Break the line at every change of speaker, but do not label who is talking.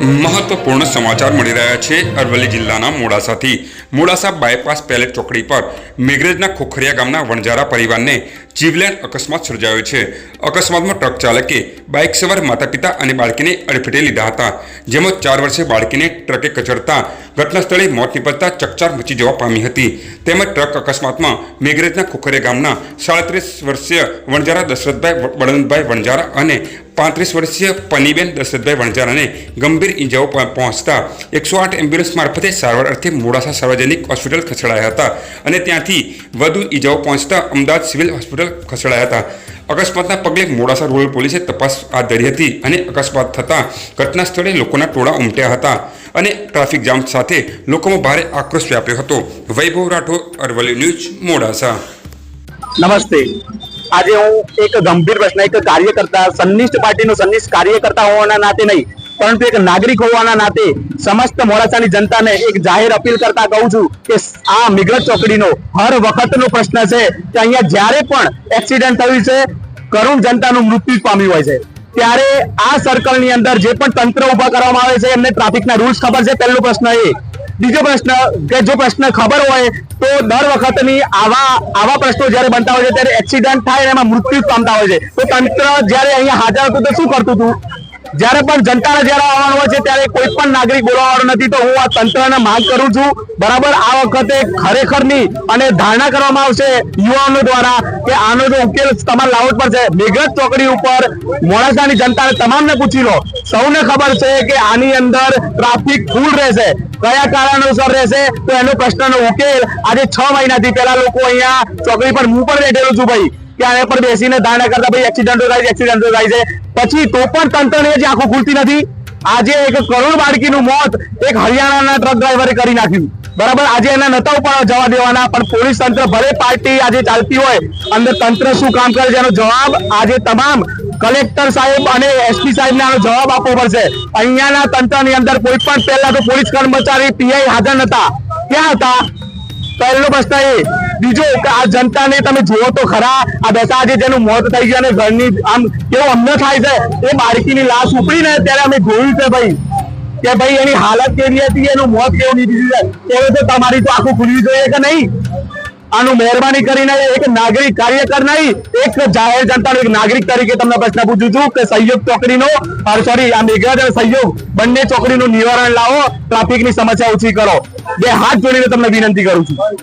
મહત્વપૂર્ણ સમાચાર મળી રહ્યા છે અરવલ્લી જિલ્લાના મોડાસાથી. મોડાસા બાયપાસ પેલેટ ચોકડી પર મેઘરજના ખોખરિયા ગામના વણજારા પરિવારને જીવલેણ અકસ્માત સર્જાયો છે. અકસ્માતમાં ટ્રક ચાલકે બાઇક સવાર માતા પિતા અને બાળકીને અડફેટે લીધા હતા. જેમાં ચાર વર્ષે બાળકીને ટ્રકે કચડતા ઘટના સ્થળે મોત નીપજતા ચકચાર મચી જવા પામી હતી. તેમજ ટ્રક અકસ્માતમાં મેઘરજના ખોખરિયા ગામના સાડત્રીસ વર્ષીય વણજારા દશરથભાઈ બળવંતભાઈ વણજારા અને પાંત્રીસ વર્ષીય પનીબેન દશરથભાઈ વણજારાને ગંભીર ઇજાઓ પહોંચતા એકસો આઠ એમ્બ્યુલન્સ મારફતે સારવાર અર્થે મોડાસા સાર્વજનિક હોસ્પિટલ ખસેડાયા હતા અને ત્યાંથી વધુ ઇજાઓ પહોંચતા અમદાવાદ સિવિલ હોસ્પિટલ ખસેડાયા હતા. અકસ્માતના પગલે મોડાસા રૂરલ પોલીસે તપાસ હાથ ધરી હતી અને અકસ્માત થતાં ઘટના સ્થળે લોકોના ટોળા ઉમટ્યા હતા અને ટ્રાફિક જામ સાથે લોકોમાં ભારે આક્રોશ વ્યાપ્યો હતો. વૈભવ રાઠોડ, અરવલ્લી ન્યૂઝ, મોડાસા.
નમસ્તે. આજે હું એક ગંભીર પ્રશ્ન, એક કાર્યકર્તા, સંનિષ્ઠ પાર્ટીનો સંનિષ્ઠ કાર્યકર્તા હોવાના નાતે નહીં, પરંતુ એક નાગરિક હોવાના નાતે સમસ્ત મોડાસાની જનતાને એક જાહેર અપીલ કરતા કહું છું કે આ મિગત ચોકડીનો હર વખતનો પ્રશ્ન છે કે અહીંયા જ્યારે પણ એક્સિડન્ટ થયું છે, કરુણ જનતાનું મૃત્યુ પામ્યું હોય છે. ત્યારે આ સર્કલની અંદર જે પણ તંત્ર ઊભા કરવામાં આવે છે, એમને ટ્રાફિકના રૂલ્સ ખબર છે? પહેલો પ્રશ્ન એ. બીજો પ્રશ્ન, કે જો પ્રશ્ન ખબર હોય તો દર વખતની આવા આવા પ્રશ્નો જ્યારે બનતા હોય છે, ત્યારે એક્સિડન્ટ થાય એમાં મૃત્યુ પામતા હોય છે. તો તંત્ર જ્યારે અહીંયા હાજર હતું તો શું કરતું હતું? જ્યારે પણ જનતાને જ્યારે આવવાનું છે, ત્યારે કોઈ પણ નાગરિક બોલાવવાનો નથી. તો હું આ તંત્રને માંગ કરું છું. બરાબર, આ વખતે ખરેખરની અને ધારણા કરવામાં આવશે યુવાનો દ્વારા કે આનો જો ઉકેલ તમારે લાવવો પડશે મેઘરજ ચોકડી ઉપર મોડાસાની જનતાને તમામને પૂછી લો. સૌને ખબર છે કે આની અંદર ટ્રાફિક ફૂલ રહેશે. કયા કારણોસર રહેશે? તો એનો પ્રશ્નનો ઉકેલ આજે છ મહિનાથી પહેલા લોકો અહીંયા ચોકડી પર હું પણ બેઠેલું છું ભાઈ. કે પર બેસીને ધારણા કરતા ભાઈ એક્સિડન્ટો થાય છે થાય છે. પછી તો પણ તંત્રને જે આંખો ખુલતી નથી. આજે એક કરોડ બાળકીનું મોત એક હરિયાણાના ટ્રક ડ્રાઈવરે કરી નાખ્યું. બરાબર? આજે એના નતા ઉપર જવા દેવાના, પણ પોલીસ તંત્ર ભલે પાર્ટી આજે ચાલતી હોય, અંદર તંત્ર શું કામ કરે છે એનો જવાબ આજે તમામ કલેક્ટર સાહેબ અને એસપી સાહેબ આનો જવાબ આપવો પડશે. અહીંયાના તંત્રની અંદર કોઈ પણ પહેલા તો પોલીસ કર્મચારી, પીઆઈ હાજર નતા. ક્યાં હતા? પહેલો પ્રશ્ન બીજો કે આ જનતાને તમે જુઓ તો ખરા, આ બેસા જેનું મોત થઈ ગયું અને ઘરની આમ કેવું અમને થાય છે, એ બાળકીની લાશ ઉપડી ને ત્યારે અમે જોયું છે ભાઈ. કે ભાઈ એની હાલત કેવી હતી, એનું મોત કેવું નીકળ્યું છે એવું તો તમારી તો આખું ખુલવી જોઈએ કે નહીં? આનું મહેરબાની કરીને એક નાગરિક કાર્યકર નહીં, એક જાહેર જનતાનો એક નાગરિક તરીકે તમને પ્રશ્ન પૂછું છું કે સહયોગ ચોકડીનો સોરી આ મેઘરાજ અને સહયોગ બંને ચોકડીનું નિવારણ લાવો, ટ્રાફિકની સમસ્યા ઓછી કરો. બે હાથ જોડીને તમને વિનંતી કરું છું.